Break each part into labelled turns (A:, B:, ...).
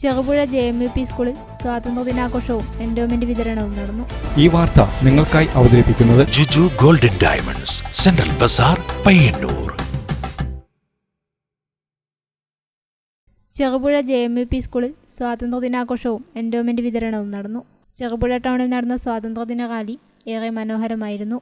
A: Cherupuzha J M U P സ്കൂളിൽ സ്വാതന്ത്ര്യ ദിനാഘോഷവും endowment വിതരണവും നടന്നു.
B: ഈ വാർത്ത നിങ്ങൾക്കായി അവതരിപ്പിക്കുന്നത്
C: Juju Golden Diamonds Central Bazaar Payyanur
A: Cherupuzha J M U P സ്കൂളിൽ സ്വാതന്ത്ര്യ ദിനാഘോഷവും എൻഡോമെന്റ് വിതരണവും നടന്നു. ചെറുപുഴ ടൗണിൽ നടന്ന സ്വാതന്ത്ര്യദിന റാലി ഏറെ മനോഹരമായിരുന്നു.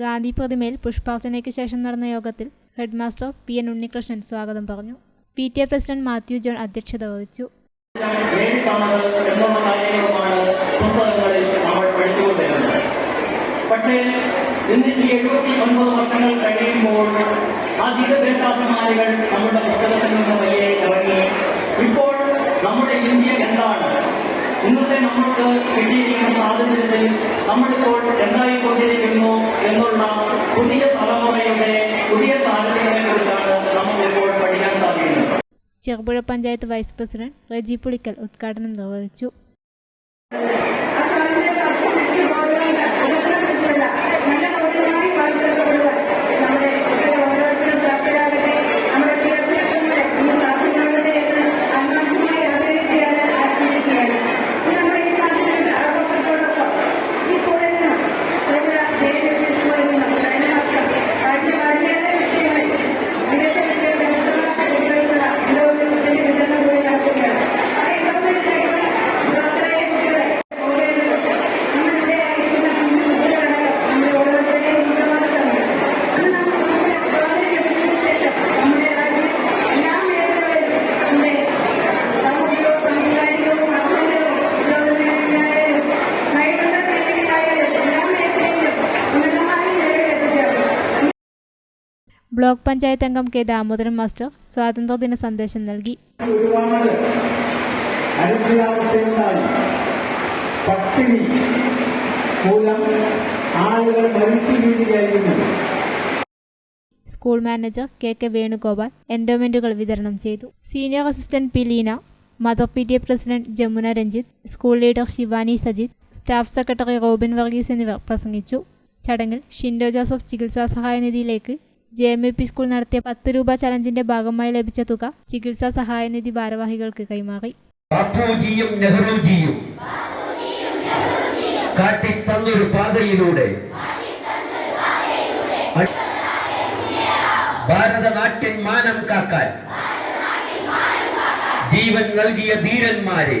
A: ഗാന്ധി പ്രതിമയിൽ പുഷ്പാർച്ചനയ്ക്ക് ശേഷം നടന്ന യോഗത്തിൽ ഹെഡ്മാസ്റ്റർ പി എൻ ഉണ്ണികൃഷ്ണൻ സ്വാഗതം പറഞ്ഞു. P T A president Mathew John അധ്യക്ഷത വഹിച്ചു.
D: നമ്മുടെ വലിയ ഇപ്പോൾ നമ്മുടെ ഇന്ത്യ എന്താണ്? ഇന്നത്തെ നമ്മൾക്ക് കിട്ടിയിരിക്കുന്ന
A: ചെറുപുഴ പഞ്ചായത്ത് വൈസ് പ്രസിഡന്റ് റെജി പുളിക്കൽ ഉദ്ഘാടനം നിർവഹിച്ചു. ബ്ലോക്ക് പഞ്ചായത്ത് അംഗം കെ ദാമോദരൻ മാസ്റ്റർ സ്വാതന്ത്ര്യദിന സന്ദേശം നൽകി.
D: ഒരുപാട് അരക്ഷിതാവസ്ഥയുണ്ടായി പട്ടിണി മൂലം ആളുകൾ മരിച്ചു വീഴുകയായിരുന്നു.
A: School manager K K Venugopal എൻഡോമെന്റുകൾ വിതരണം ചെയ്തു. Senior assistant P Leena mother P T A president Jamuna Ranjith school leader Shivani Sajith staff secretary Robin Varghese എന്നിവർ പ്രസംഗിച്ചു. ചടങ്ങിൽ ഷിൻഡോ ജോസഫ് ചികിത്സാ സഹായ നിധിയിലേക്ക് J M U P school നടത്തിയ പത്ത് രൂപ ചലഞ്ചിന്റെ ഭാഗമായി ലഭിച്ച തുക ചികിത്സാ സഹായ നിധി ഭാരവാഹികൾക്ക് കൈമാറി.
E: പാതയിലൂടെ ഭാരതനാട്ടിൻ മാനം കാക്കാൻ ജീവൻ നൽകിയ ധീരന്മാരെ